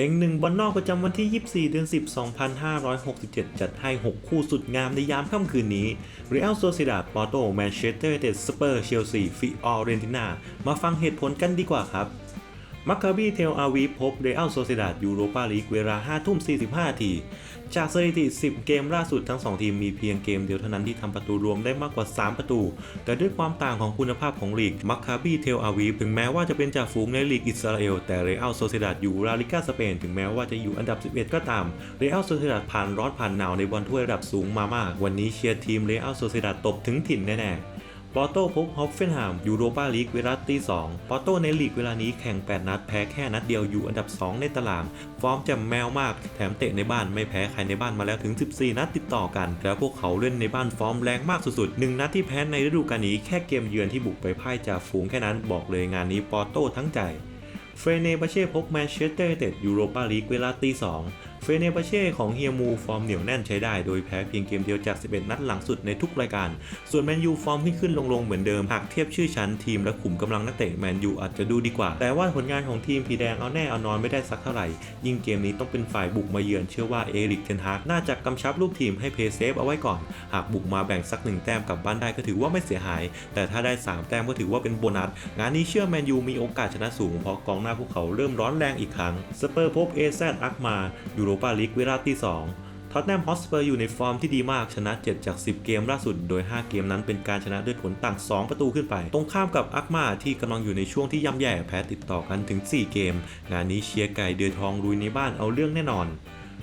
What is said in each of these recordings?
เต็งหนึ่งบอลนอกประจำวันที่ 24 เดือน 10 2567 จัดให้ 6 คู่สุดงามในยามค่ำคืนนี้ Real Sociedad Porto Manchester United Spurs Chelsea Fiorentina มาฟังเหตุผลกันดีกว่าครับ มัคคาบีเทลอาวีพบเรอัลโซเซดาดยูโรปาลีกเวลา5ทุ่ม 45นาที จากสถิติ 10 เกมล่าสุดทั้ง 2 ทีมมีเพียงเกมเดียวเท่านั้นที่ทำประตูรวมได้มากกว่า 3 ประตู แต่ด้วยความต่างของคุณภาพของลีก มัคคาบีเทลอาวีถึงแม้ว่าจะเป็นจ่าฝูงในลีกอิสราเอล แต่เรอัลโซเซดาดอยู่ลาลิกาสเปนถึงแม้ว่าจะอยู่อันดับ 11 ก็ตาม เรอัลโซเซดาดผ่านร้อนผ่านหนาวในบอลถ้วยระดับสูงมามาก วันนี้เชียร์ทีมเรอัลโซเซดาดตบถึงถิ่นแน่ๆ ปอโต้พบฮอฟเฟนฮมยูโรปาลีกเวลาตี2ปอโต้ในลีกเวลานี้แข่ง 8 นัดแพ้แค่นัดเดียวอยู่อันดับ 2 ในตาราง ฟอร์มแจ่มแมวมาก แถมเตะในบ้านไม่แพ้ใครในบ้านมาแล้วถึง 14 นัดติดต่อกัน แล้วพวกเขาเล่นในบ้านฟอร์มแรงมากสุดๆหนึ่งนัดที่แพ้ในฤดูกาลนี้แค่เกมเยือนที่บุกไปพ่ายจากฝูงแค่นั้นบอกเลยงานนี้ปอโต้ทั้งใจเฟรเนบาเช่พบแมนเชสเตอร์ยูไนเต็ดยูโรปาลีกเวลาตี2 เฟเนบาเช่ของเฮียมูฟอร์มเหนียวแน่นใช้ได้ โดยแพ้เพียงเกมเดียวจาก 11 นัดหลังสุดในทุกรายการ ส่วนแมนยูฟอร์มขึ้นขึ้นลงลงเหมือนเดิม หากเทียบชื่อชั้นทีมและขุมกำลังนักเตะแมนยูอาจจะดูดีกว่า แต่ว่าผลงานของทีมผีแดงเอาแน่เอานอนไม่ได้สักเท่าไหร่ ยิ่งเกมนี้ต้องเป็นฝ่ายบุกมาเยือนเชื่อว่าเอริกเทนฮากน่าจะกำชับลูกทีมให้เพย์เซฟเอาไว้ก่อน หากบุกมาแบ่งสักหนึ่งแต้มกลับบ้านได้ก็ถือว่าไม่เสียหาย แต่ถ้าได้ 3 แต้มก็ถือว่าเป็นโบนัส งานนี้เชื่อแมนยูมีโอกาสชนะสูงเพราะกองหน้าพวกเขาเริ่มร้อนแรงอีกครั้งสเปอร์พบเอซอักมายูโรปาลีกเวลาที่ 2 ท็อตแนมฮอสเปอร์อยู่ในฟอร์มที่ดีมากชนะ 7 จาก 10 เกมล่าสุด โดย 5 เกมนั้นเป็นการชนะด้วยผลต่าง 2 ประตูขึ้นไป ตรงข้ามกับอักมาที่กำลังอยู่ในช่วงที่ย่ำแย่แพ้ติดต่อกันถึง 4 เกม งานนี้เชียร์ไก่เดือทองรุยในบ้านเอาเรื่องแน่นอน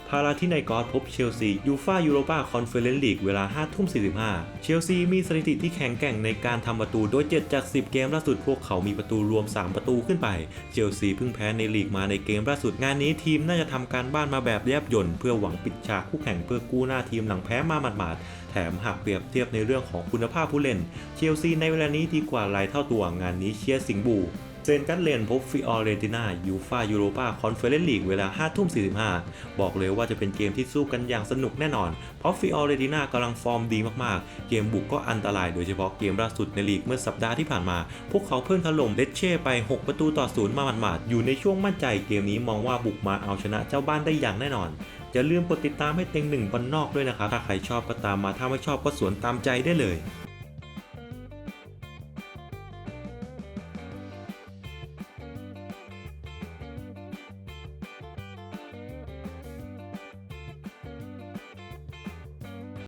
พาราที่ในกอสพบเชลซียูฟายูโรปาคอนเฟอเรนซ์ลีกเวลา5ทุ่ม45 เชลซีมีสถิติที่แข็งแกร่งในการทำประตูโดย 7 จาก 10 เกมล่าสุดพวกเขามีประตูรวม 3 ประตูขึ้นไป เชลซีเพิ่งแพ้ในลีกมาในเกมล่าสุดงานนี้ทีมน่าจะทำการบ้านมาแบบแยบยนต์เพื่อหวังปิดฉากคู่แข่งเพื่อกู้หน้าทีมหลังแพ้มาหมาดๆแถมหากเปรียบเทียบในเรื่องของคุณภาพผู้เล่น เชลซีในเวลานี้ดีกว่าหลายเท่าตัวงานนี้เชียร์สิงห์บู เซนกัตเลนพบฟิออเรติน่ายูฟายูโรปาคอนเฟอเรนซ์ลีกเวลา5ทุ่ม45 บอกเลยว่าจะเป็นเกมที่สู้กันอย่างสนุกแน่นอน เพราะฟิออเรติน่ากำลังฟอร์มดีมากๆ เกมบุกก็อันตรายโดยเฉพาะเกมล่าสุดในลีกเมื่อสัปดาห์ที่ผ่านมา พวกเขาเพิ่งถล่มเลเช่ไป 6 ประตูต่อศูนย์มาหมาดๆอยู่ในช่วงมั่นใจเกมนี้มองว่าบุกมาเอาชนะเจ้าบ้านได้อย่างแน่นอนอย่าลืมกดติดตามให้เต็งหนึ่งบอลนอกด้วยนะครับถ้าใครชอบก็ตามมาถ้าไม่ชอบก็สวนตามใจได้เลย